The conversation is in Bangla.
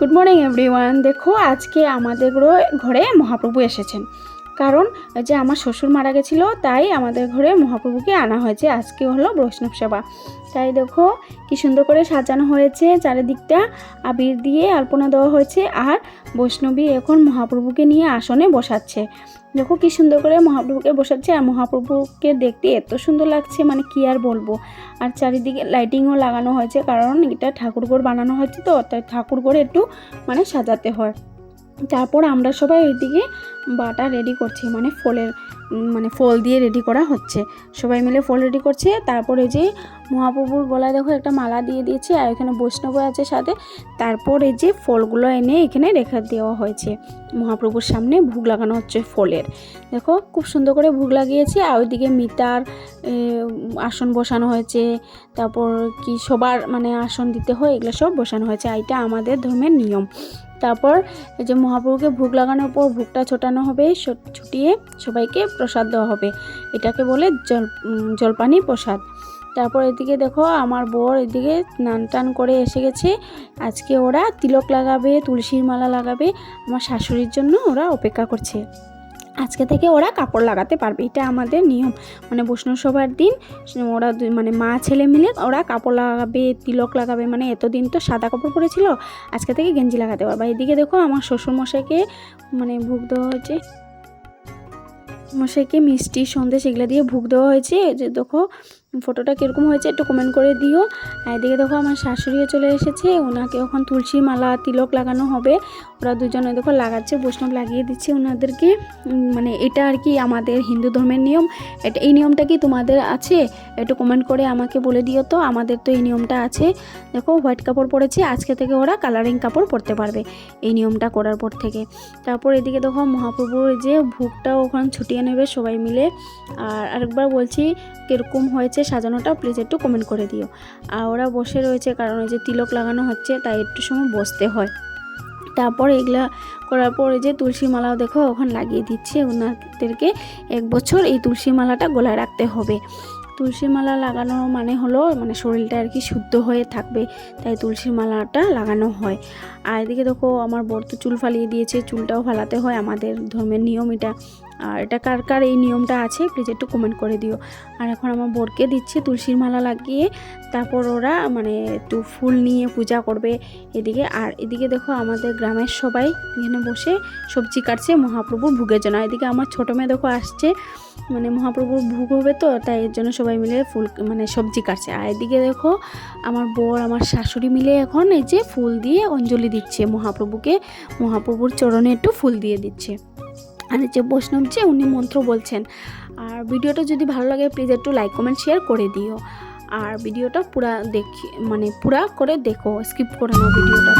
গুড মর্নিং এভরিওয়ান দেখো আজকে আমাদের ঘরে মহাপ্রভু এসেছেন। কারণ যে আমার শ্বশুর মারা গেছিল, তাই আমাদের ঘরে মহাপ্রভুকে আনা হয়েছে। আজকে হলো বৈষ্ণব সেবা। তাই দেখো, কি সুন্দর করে সাজানো হয়েছে চারিদিকটা। আবির দিয়ে আলপনা দেওয়া হয়েছে আর বৈষ্ণবী এখন মহাপ্রভুকে নিয়ে আসনে বসাচ্ছে। দেখো কি সুন্দর করে মহাপ্রভুকে বসাচ্ছে আর মহাপ্রভুকে দেখতে এত সুন্দর লাগছে মানে কি আর বলব? আর চারিদিকে লাইটিংও লাগানো হয়েছে, কারণ এটা ঠাকুরঘর বানানো হয়েছে তো, তাই ঠাকুরঘর একটু মানে সাজাতে হয়। তারপর আমরা সবাই ওইদিকে বাটা রেডি করছি মানে ফলের মানে ফল দিয়ে রেডি করা হচ্ছে। সবাই মিলে ফল রেডি করছে, তারপরে যে মহাপ্রভুর গলায় দেখো একটা মালা দিয়ে দিয়েছে, আর এখানে বৈষ্ণব আছে সাথে। তারপর এই যে ফলগুলো এনে এখানে রেখে দেওয়া হয়েছে। মহাপ্রভুর সামনে ভোগ লাগানো হচ্ছে ফলের। দেখো, খুব সুন্দর করে ভোগ লাগিয়েছে, আর ওইদিকে মিতার আসন বসানো হয়েছে, তারপর কি সবার মানে আসন দিতে হয়, এগুলো সব বসানো হয়েছে এটা আমাদের ধর্মের নিয়ম। তারপর এই যে মহাপ্রভুকে ভোগ লাগানোর পর ভোগটা ছোটানো হবে ছুটিয়ে সবাইকে প্রসাদ দেওয়া হবে। এটাকে বলে জল জলপানি প্রসাদ। তারপর এদিকে দেখো আমার বর এদিকে স্নান টান করে এসে গেছে। আজকে ওরা তিলক লাগাবে, তুলসীর মালা লাগাবে। আমার শাশুড়ির জন্য ওরা অপেক্ষা করছে। আজকে থেকে ওরা কাপড় লাগাতে পারবে, এটা আমাদের নিয়ম। মানে বৈষ্ণব সভার দিন, ওরা মানে মা ছেলে মিলে ওরা কাপড় লাগাবে, তিলক লাগাবে মানে এতদিন তো সাদা কাপড় পরেছিল, আজকে থেকে গেঞ্জি লাগাতে পারবে। এদিকে দেখো আমার শ্বশুরমশাইকে মানে ভুগ দেওয়া হয়েছে। মশাইকে মিষ্টি সন্দেশ এগুলো দিয়ে ভুগ দেওয়া হয়েছে যে দেখো ফটোটা কীরকম হয়েছে একটু কমেন্ট করে দিও। আর এদিকে দেখো আমার শাশুড়িও চলে এসেছে, ওনাকে এখন তুলসী মালা, তিলক লাগানো হবে। ওরা দুজনে দেখো লাগাচ্ছে, বৈষ্ণব লাগিয়ে দিচ্ছে ওনাদেরকে। মানে এটা আর কি আমাদের হিন্দু ধর্মের নিয়ম। এটা, এই নিয়মটা কি তোমাদের আছে? একটু কমেন্ট করে আমাকে বলে দিও তো, আমাদের তো এই নিয়মটা আছে। দেখো হোয়াইট কাপড় পরেছে, আজকে থেকে ওরা কালারিং কাপড় পরতে পারবে এই নিয়মটা করার পর থেকে। তারপর এদিকে দেখো মহাপ্রভুর যে ভোগটাও ওখানে ছুটিয়ে নেবে সবাই মিলে। আর আরেকবার বলছি, কীরকম হয়েছে সাজানোটা প্লিজ একটু কমেন্ট করে দিও। আর ওরা বসে রয়েছে কারণ ওই যে তিলক লাগানো হচ্ছে, তাই একটু সময় বসতে হয়। তারপর এগুলা করার পরে যে তুলসী মালাও দেখো ওখানে লাগিয়ে দিচ্ছে। ওনাদেরকে এক বছর এই তুলসী মালাটা গলায় রাখতে হবে। তুলসী মালা লাগানো মানে হলো মানে শরীরটা আর কি শুদ্ধ হয়ে থাকবে, তাই তুলসী মালাটা লাগানো হয়। আর এদিকে দেখো, আমার বর তো চুল ফালিয়ে দিয়েছে, চুলটাও ফালাতে হয়। আমাদের ধর্মের নিয়ম এটা। আর এটা কার কার এই নিয়মটা আছে প্লিজ একটু কমেন্ট করে দিও। আর এখন আমার বরকে দিচ্ছে তুলসীর মালা লাগিয়ে, তারপর ওরা মানে একটু ফুল নিয়ে পূজা করবে এদিকে। আর এদিকে দেখো আমাদের গ্রামের সবাই এখানে বসে সবজি কাটছে, মহাপ্রভুর ভোগের জন্য। এদিকে আমার ছোটো মেয়ে দেখো আসছে মানে মহাপ্রভুর ভোগ হবে তো, তাই এর জন্য সবাই মিলে ফুল মানে সবজি কাটছে। আর এদিকে দেখো আমার বর, আমার শাশুড়ি মিলে এখন এই যে ফুল দিয়ে অঞ্জলি দিচ্ছে মহাপ্রভুকে। মহাপ্রভুর চরণে একটু ফুল দিয়ে দিচ্ছে। আর যে বৈষ্ণব যে উনি মন্ত্র বলছেন আর ভিডিওটা যদি ভালো লাগে প্লিজ একটু লাইক কমেন্ট শেয়ার করে দিও আর ভিডিওটা পুরা দেখি মানে পুরা করে দেখো স্কিপ করে নাও ভিডিওটা।